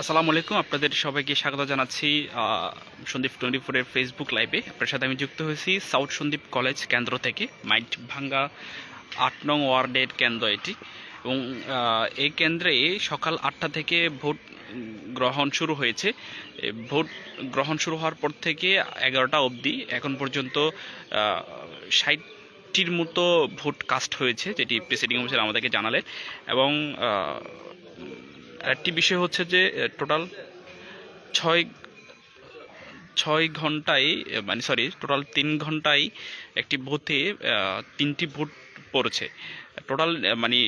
আসসালামু আলাইকুম, আপনাদের সবাইকে স্বাগত জানাচ্ছি সন্দীপ টোয়েন্টি ফোরের ফেসবুক লাইভে আপনার সাথে আমি যুক্ত হয়েছি সাউথ সন্দীপ কলেজ কেন্দ্র থেকে, মাইট ভাঙ্গা আট নং ওয়ার্ডের কেন্দ্র এটি। এবং এই কেন্দ্রে সকাল আটটা থেকে ভোট গ্রহণ শুরু হয়েছে। ভোট গ্রহণ শুরু হওয়ার পর থেকে এগারোটা অবধি এখন পর্যন্ত ষাটটির মতো ভোট কাস্ট হয়েছে, যেটি প্রেসিডিং অফিসার আমাদেরকে জানালেন। এবং আরেকটি বিষয় হচ্ছে যে টোটাল ছয় ছয় ঘন্টায় মানে সরি টোটাল তিন ঘন্টায় একটি ভোটে তিনটি ভোট পড়েছে। টোটাল মানে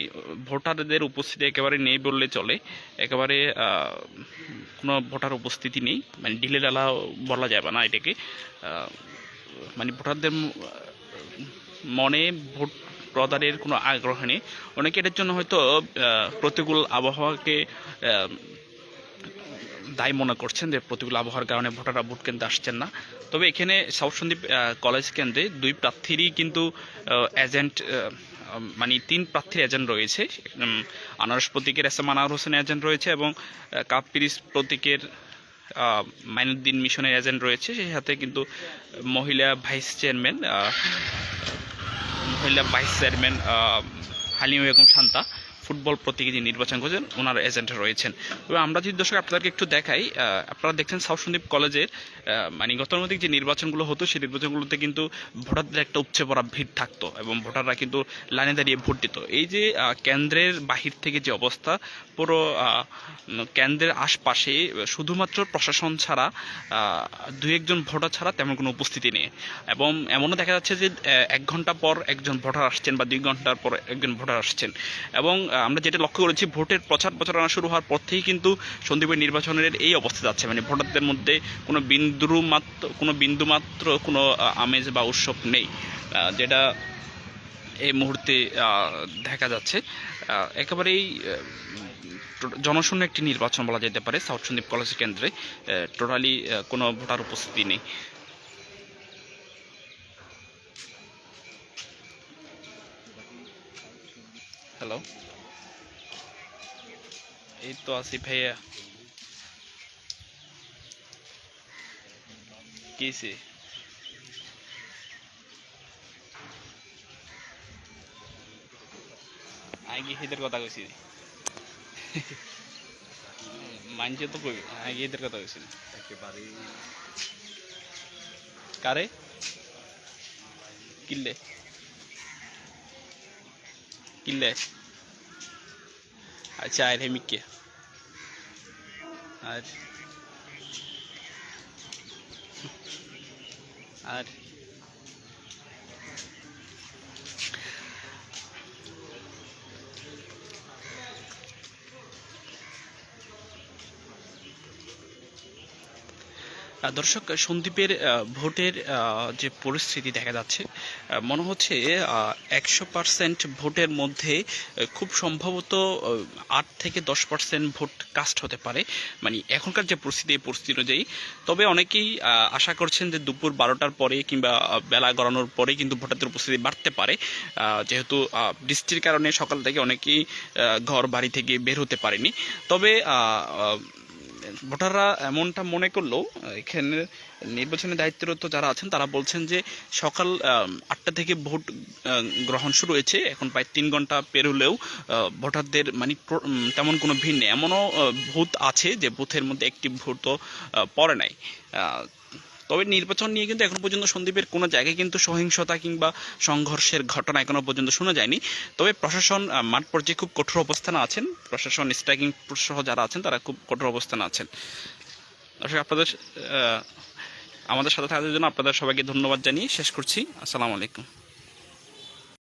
ভোটারদের উপস্থিতি একেবারে নেই বললে চলে। একেবারে কোনো ভোটার উপস্থিতি নেই। মানে ঢিলে ডালা বলা যাবে না এটাকে। মানে ভোটারদের মনে ভোট প্রদানের কোনো আগ্রহ নেই। অনেকে এটার জন্য হয়তো প্রতিকূল আবহাওয়াকে দায়ী মনে করছেন যে প্রতিকূল আবহাওয়ার কারণে ভোটাররা ভোট কেন্দ্রে আসছেন না। তবে এখানে সাউথ সন্দীপ আহ, কলেজ কেন্দ্রে দুই প্রার্থীরই কিন্তু এজেন্ট মানে তিন প্রার্থীর এজেন্ট রয়েছে। আনারস প্রতীকের এস এম আনার হোসেন এজেন্ট রয়েছে এবং আহ, কাপ পিরিস প্রতীকের মাইনুদ্দিন মিশনের এজেন্ট রয়েছে। সেই সাথে কিন্তু মহিলা ভাইস চেয়ারম্যান মহিলা vice chairman Halima Begum Shanta. Football প্রতীকে যিনি নির্বাচন করেছেন, ওনার এজেন্ট রয়েছেন। তবে আমরা যদি দর্শক আপনাদেরকে একটু দেখাই আপনারা দেখছেন সাউথ সন্দীপ কলেজের মানে গতানুগতিক যে নির্বাচনগুলো হতো, সেই নির্বাচনগুলোতে কিন্তু ভোটারদের একটা উপচে পড়া ভিড় থাকতো এবং ভোটাররা কিন্তু লাইনে দাঁড়িয়ে ভোট দিত। এই যে কেন্দ্রের বাহির থেকে যে অবস্থা, পুরো কেন্দ্রের আশপাশে শুধুমাত্র প্রশাসন ছাড়া দু একজন ভোটার ছাড়া তেমন কোনো উপস্থিতি নেই। এবং এমনও দেখা যাচ্ছে যে এক ঘণ্টা পর একজন ভোটার আসছেন বা দুই ঘণ্টার পর একজন ভোটার আসছেন। এবং আমরা যেটা লক্ষ্য করেছি, ভোটের প্রচার প্রচারণা শুরু হওয়ার পর থেকেই কিন্তু সন্দীপের নির্বাচনের এই অবস্থা যাচ্ছে। মানে ভোটারদের মধ্যে কোনো বিন্দু মাত্র, কোনো বিন্দু মাত্র কোনো আমেজ বা উৎসব নেই যেটা এই মুহূর্তে দেখা যাচ্ছে। একেবারেই জনশূন্য একটি নির্বাচন বলা যেতে পারে সাউথ সন্দীপ কলেজ কেন্দ্রে। টোটালি কোনো ভোটার উপস্থিতি নেই। হ্যালো? এই তো আসি ভাইয়া। কিসে আগে হিদের কথা কইছি। মানছে তো কই আগে হিদের কথা কইছি। একেবারে কারে? কিল্লে। কিল্লে। আচ্ছা আর হেমিকে আর আর দর্শক, সন্দীপের ভোটের যে পরিস্থিতি দেখা যাচ্ছে মনে হচ্ছে একশো পার্সেন্ট ভোটের মধ্যে খুব সম্ভবত আট থেকে দশ পার্সেন্ট ভোট কাস্ট হতে পারে। মানে এখনকার যে পরিস্থিতি, এই পরিস্থিতি অনুযায়ী, তবে অনেকেই আশা করছেন যে দুপুর বারোটার পরে কিংবা বেলা গড়ানোর পরে কিন্তু ভোটারদের উপস্থিতি বাড়তে পারে। যেহেতু বৃষ্টির কারণে সকাল থেকে অনেকেই ঘর বাড়ি থেকে বের হতে পারেনি। তবে ভোটাররা এমনটা মনে করলেও, এখানে নির্বাচনের দায়িত্বরত যারা আছেন, তারা বলছেন যে সকাল আটটা থেকে ভোট গ্রহণ শুরু হয়েছে। এখন প্রায় তিন ঘণ্টা পেরোলেও ভোটারদের মানে তেমন কোনো ভিড় নেই। এমনও ভূত আছে যে বুথের মধ্যে একটি ভোটও পড়ে নাই। তবে নির্বাচন নিয়ে কিন্তু এখন পর্যন্ত সন্দীপের কোনো জায়গায় কিন্তু সহিংসতা কিংবা সংঘর্ষের ঘটনা এখনও পর্যন্ত শোনা যায়নি। তবে প্রশাসন মাঠ পর্যায়ে খুব কঠোর অবস্থানে আছেন। প্রশাসন, স্ট্রাইকিং সহ যারা আছেন তারা খুব কঠোর অবস্থানে আছেন। দর্শক, আপনাদের আমাদের সাথে থাকার জন্য আপনাদের সবাইকে ধন্যবাদ জানিয়ে শেষ করছি। আসসালামু আলাইকুম।